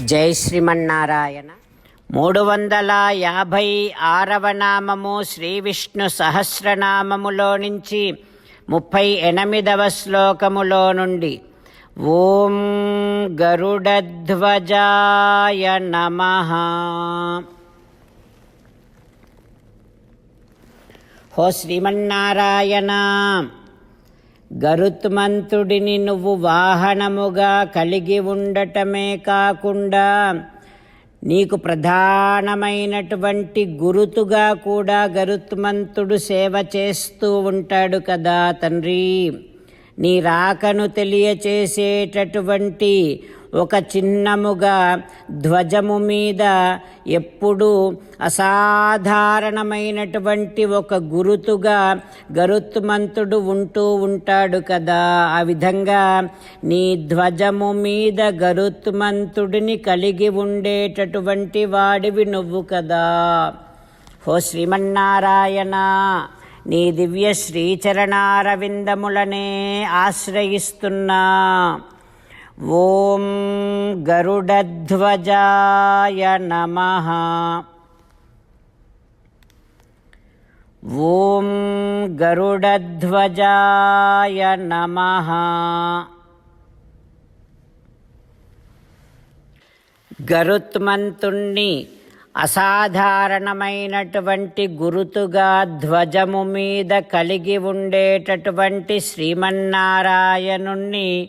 జై శ్రీమన్నారాయణ. మూడు వందల యాభై ఆరవ నామము శ్రీ విష్ణు సహస్రనామములో నుంచి ముప్పై ఎనిమిదవ శ్లోకములో నుండి ఓం గరుడధ్వజాయ నమ. హో శ్రీమన్నారాయణ. గరుత్మంతుడిని నువ్వు వాహనముగా కలిగి ఉండటమే కాకుండా నీకు ప్రధానమైనటువంటి గురుతుగా కూడా గరుత్మంతుడు సేవ చేస్తూ ఉంటాడు కదా తండ్రి. నీ రాకను తెలియచేసేటటువంటి ఒక చిన్నముగా ధ్వజము మీద ఎప్పుడూ అసాధారణమైనటువంటి ఒక గురుతుగా గరుత్మంతుడు ఉంటూ ఉంటాడు కదా. ఆ విధంగా నీ ధ్వజము మీద గరుత్మంతుడిని కలిగి ఉండేటటువంటి వాడివి నువ్వు కదా. హో శ్రీమన్నారాయణ నీ దివ్య శ్రీచరణారవిందములనే ఆశ్రయిస్తున్నా. ఓం గరుడధ్వజాయ నమ. ఓం గరుడధ్వజాయ నమ. గరుత్మంతుణ్ణి అసాధారణమైనటువంటి గురుతుగా ధ్వజము మీద కలిగి ఉండేటటువంటి శ్రీమన్నారాయణుణ్ణి